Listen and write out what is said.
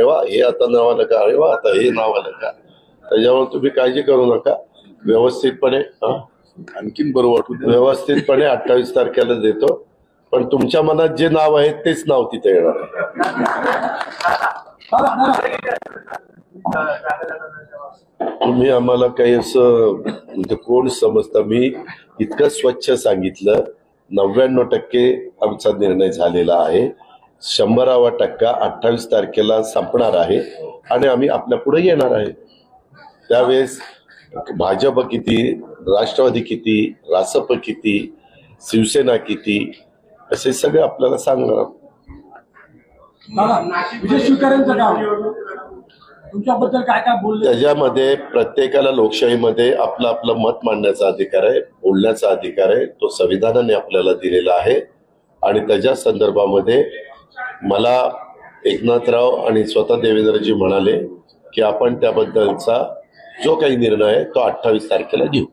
अरे वा हे आता नाव आलं का? अरे वा आता हे नाव आलं का? त्याच्यामुळे तुम्ही काळजी करू नका. व्यवस्थितपणे आणखीन बरं वाटू दे. व्यवस्थितपणे अठ्ठावीस तारखेला देतो. पण तुमच्या मनात जे नाव आहे तेच नाव तिथे येणार तुम्ही आम्हाला काही असं म्हणजे कोण समजता? मी इतकं स्वच्छ सांगितलं. नव्याण्णव टक्के आमचा निर्णय झालेला आहे. शंभरावा टक्का अठ्ठावीस तारखेला संपणार आहे आणि आम्ही आपल्या पुढे येणार आहे. त्यावेळेस भाजप किती राष्ट्रवादी किती रासप किती शिवसेना किती असे सगळे आपल्याला सांगणार त्याच्यामध्ये प्रत्येकाला लोकशाहीमध्ये आपलं आपलं मत मांडण्याचा अधिकार आहे बोलण्याचा अधिकार आहे. तो संविधानाने आपल्याला दिलेला आहे. आणि त्याच्या संदर्भामध्ये मला एकनाथराव आणि स्वतः देवेंद्रजी म्हणाले की आपण त्याबद्दलचा जो काही निर्णय आहे तो अठ्ठावीस तारखेला घेऊ.